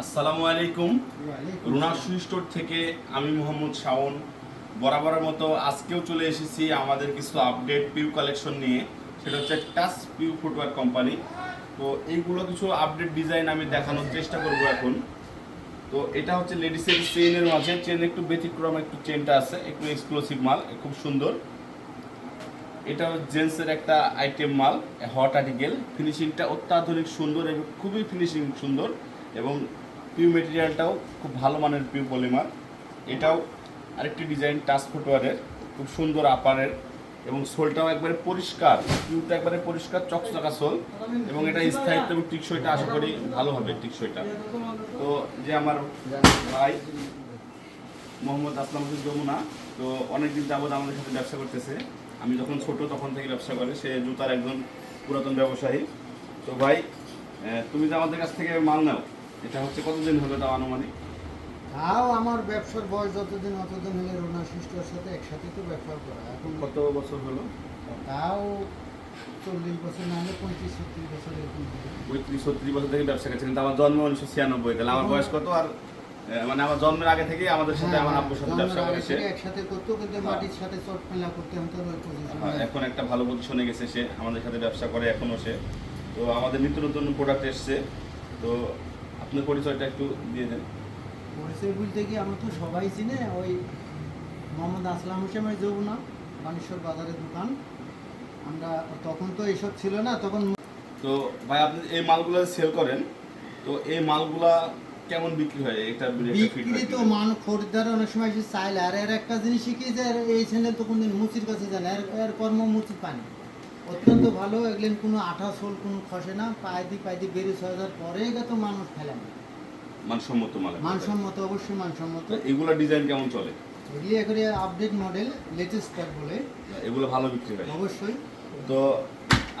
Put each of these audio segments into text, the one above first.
আসসালামু আলাইকুম। রুনা স্টোর থেকে আমি মোহাম্মদ শাওন। বরাবরের মতো আজকেও চলে এসেছি আমাদের কিছু আপডেট পিউ কালেকশন নিয়ে। সেটা হচ্ছে টাচ পিউ ফুটওয়ার কোম্পানি তো এইগুলো কিছু আপডেট ডিজাইন আমি দেখানোর চেষ্টা করব এখন। তো এটা হচ্ছে লেডিসের চেনের মাঝে। চেন একটু ব্যতিক্রম, একটু চেনটা আছে, একটু এক্সক্লুসিভ মাল, খুব সুন্দর। এটা জেন্টসের একটা আইটেম মাল হট আর্টিকেল ফিনিশিংটা অত্যাধুনিক সুন্দর এবং খুবই ফিনিশিং সুন্দর এবং পিউ মেটেরিয়ালটাও খুব ভালো মানের পিউ পলিমার এটাও আরেকটি ডিজাইন টাচ ফুটওয়ারের খুব সুন্দর আপারের এবং সোলটাও একবারে পরিষ্কার পিউটা একবারে পরিষ্কার, চকচকা সোল এবং এটা স্থায়িত্ব এবং টিকসইটা আশা করি ভালো হবে টিকসইটা। তো যে আমার ভাই মোহাম্মদ আসলাম হোসেন যমুনা, তো অনেকদিন যাবত আমাদের সাথে ব্যবসা করতেছে। আমি যখন ছোট তখন থেকে ব্যবসা করে, সে জুতার একজন পুরাতন ব্যবসায়ী। তো ভাই তুমি যে আমাদের কাছ থেকে মাল নাও এটা হচ্ছে কতদিন হলো তাও আনুমানিক? তাও আমার ব্যবসার বয়স যতদিন অতদিন হলে রোনা সিস্টার সাথে একসাথে তো ব্যবসা করা। এখন কত বছর হলো? তাও চল্লিশ বছর না হলে পঁয়ত্রিশ ছত্রিশ বছর এরকম পঁয়ত্রিশ ছত্রিশ বছর থেকে ব্যবসা আমার জন্ম উনিশশো ছিয়ানব্বই তাহলে আমার বয়স কত? আর মানে আমার জন্মের আগে থেকেই আমাদের সাথে হ্যাঁ, আমার আব্বুর সাথে ব্যবসা করেছে। একসাথে করতো কিন্তু মাটির সাথে চট মেলা করতে হতো হ্যাঁ, এখন একটা ভালো পজিশনে গেছে সে আমাদের সাথে ব্যবসা করে এখনও সে। তো আমাদের নিত্য নতুন প্রোডাক্ট এসছে। তো আপনার পরিচয়টা একটু দিয়ে দেন। পরিচয় বলতে কি আমার তো সবাই চিনে ওই মোহাম্মদ আসলাম হোসেনের যৌবনা বানেশ্বর বাজারের দোকান। আমরা তখন তো এসব ছিল না তখন তো ভাই আপনি এই মালগুলো সেল করেন তো এই মালগুলা কেমন বিক্রি হয়? এটা বিক্রি তো মান খরিদ্দার অনেক সময় এসে চাইলে আর এর একটা জিনিস শিখি যে এই ছেলে তো কোনদিন মুচির কাছে যায় না এর কর্ম মুচি পানি অত্যন্ত ভালো এগুলেন কোনো আঠা সোল কোনো খসে না পায়ে দি পায়ে বেরিয়ে হাজার পরে তো মানুষ ফেলে না। মানসম্মত মাল মানসম্মত অবশ্যই মানসম্মত। এগুলা ডিজাইন কেমন চলে? এগুলি একেবারে আপডেট মডেল লেটেস্ট বলে। এগুলো ভালো বিক্রি হয়? অবশ্যই। তো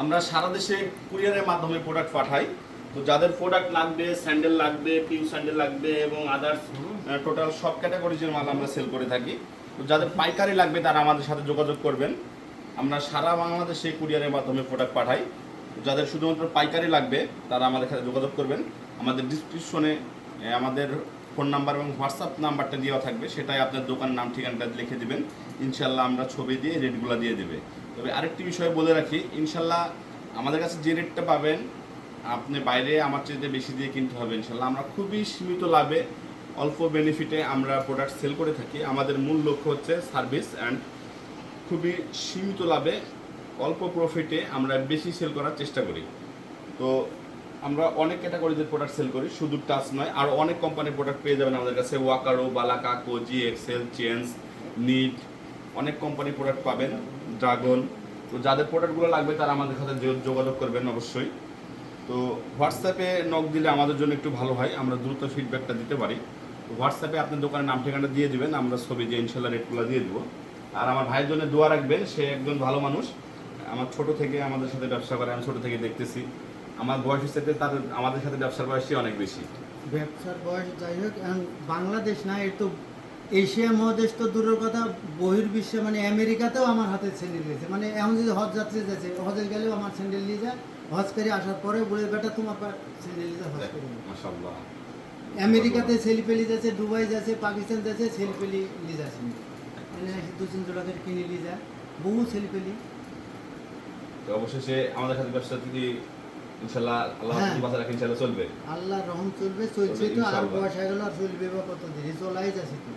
আমরা সারা দেশে কুরিয়ারের মাধ্যমে প্রোডাক্ট পাঠাই। তো যাদের প্রোডাক্ট লাগবে স্যান্ডেল লাগবে পিউ স্যান্ডেল লাগবে এবং আদার্স টোটাল সব ক্যাটাগরিজের মাল আমরা সেল করে থাকি। তো যাদের পাইকারি লাগবে তারা আমাদের সাথে যোগাযোগ করবেন। আমরা সারা বাংলাদেশে কুরিয়ারের মাধ্যমে প্রোডাক্ট পাঠাই। যাদের শুধুমাত্র পাইকারি লাগবে, তারা আমাদের সাথে যোগাযোগ করবেন। আমাদের ডিসক্রিপশনে আমাদের ফোন নাম্বার এবং হোয়াটসঅ্যাপ নাম্বারটা দেওয়া থাকবে। সেটাই আপনার দোকান নাম, ঠিকানাটা লিখে দেবেন। ইনশাল্লাহ আমরা ছবি দিয়ে রেটগুলো দিয়ে দেবে। তবে আরেকটি বিষয় বলে রাখি ইনশাল্লাহ আমাদের কাছে যে রেটটা পাবেন, আপনি বাইরে আমার চেয়ে বেশি দিয়ে কিনতে হবে। ইনশাল্লাহ আমরা খুবই সীমিত লাভে অল্প বেনিফিটে আমরা প্রোডাক্ট সেল করে থাকি। আমাদের মূল লক্ষ্য হচ্ছে সার্ভিস অ্যান্ড খুবই সীমিত লাভে অল্প প্রফিটে আমরা বেশি সেল করার চেষ্টা করি। তো আমরা অনেক ক্যাটাগরিজের প্রোডাক্ট সেল করি, শুধু টাচ নয়, আর অনেক কোম্পানির প্রোডাক্ট পেয়ে যাবেন আমাদের কাছে। ওয়াকারো বালাকা কোজি এক্সেল চেঞ্জ নিট অনেক কোম্পানির প্রোডাক্ট পাবেন ড্রাগন তো যাদের প্রোডাক্টগুলো লাগবে তারা আমাদের সাথে যোগাযোগ করবেন অবশ্যই। তো হোয়াটসঅ্যাপে নক দিলে আমাদের জন্য একটু ভালো হয়, আমরা দ্রুত ফিডব্যাকটা দিতে পারি। হোয়াটসঅ্যাপে আপনার দোকানের নাম ঠিকানাটা দিয়ে দেবেন, আমরা ছবি দিয়ে ইনশাল্লাহ রেটগুলো দিয়ে দেবো। আর আমার ভাইয়ের জন্য দোয়া রাখবেন সে একজন ভালো মানুষ। আমার ছোট থেকে আমাদের সাথে ব্যবসা করে আমি ছোট থেকে দেখতেছি। আমার বয়সের সাথে তার আমাদের সাথে ব্যবসার বয়সই অনেক বেশি। ব্যবসার বয়স যাই হোক বাংলাদেশ না এর তো এশিয়া মহাদেশ তো দূরের কথা বহির্বিশ্বে মানে আমেরিকাতেও আমার হাতে স্যান্ডেল দিয়েছে। মানে এমন যদি হজ যাত্রী যাচ্ছে হজে গেলেও আমার স্যান্ডেল নিয়ে যায় হজ করে আসার পরে বলে বেটা তোমার স্যান্ডেল নিয়ে হজ করে আমেরিকাতে সেলফেলি যাচ্ছে দুবাই যাচ্ছে পাকিস্তান যাচ্ছে সেলফেলি নিয়ে যাচ্ছে। দু তিনশো টাকার কিনে নিয়ে যায়। বহু সেলফেলি তো অবশেষে আমাদের সাথে ব্যবসা যদি ইনশাল্লাহ আল্লাহ হ্যাঁ। রাখে ইনশাল্লাহ চলবে। আল্লাহ রহম চলবে চলছে তো। আর ইনশাআল্লাহ। গেল আর চলবে বা কত দিন চলাই যাচ্ছে তো।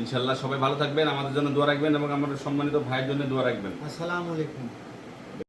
ইনশাল্লাহ সবাই ভালো থাকবেন আমাদের জন্য দোয়া রাখবেন এবং আমাদের সম্মানিত ভাইয়ের জন্য দোয়া রাখবেন। আসসালামু আলাইকুম।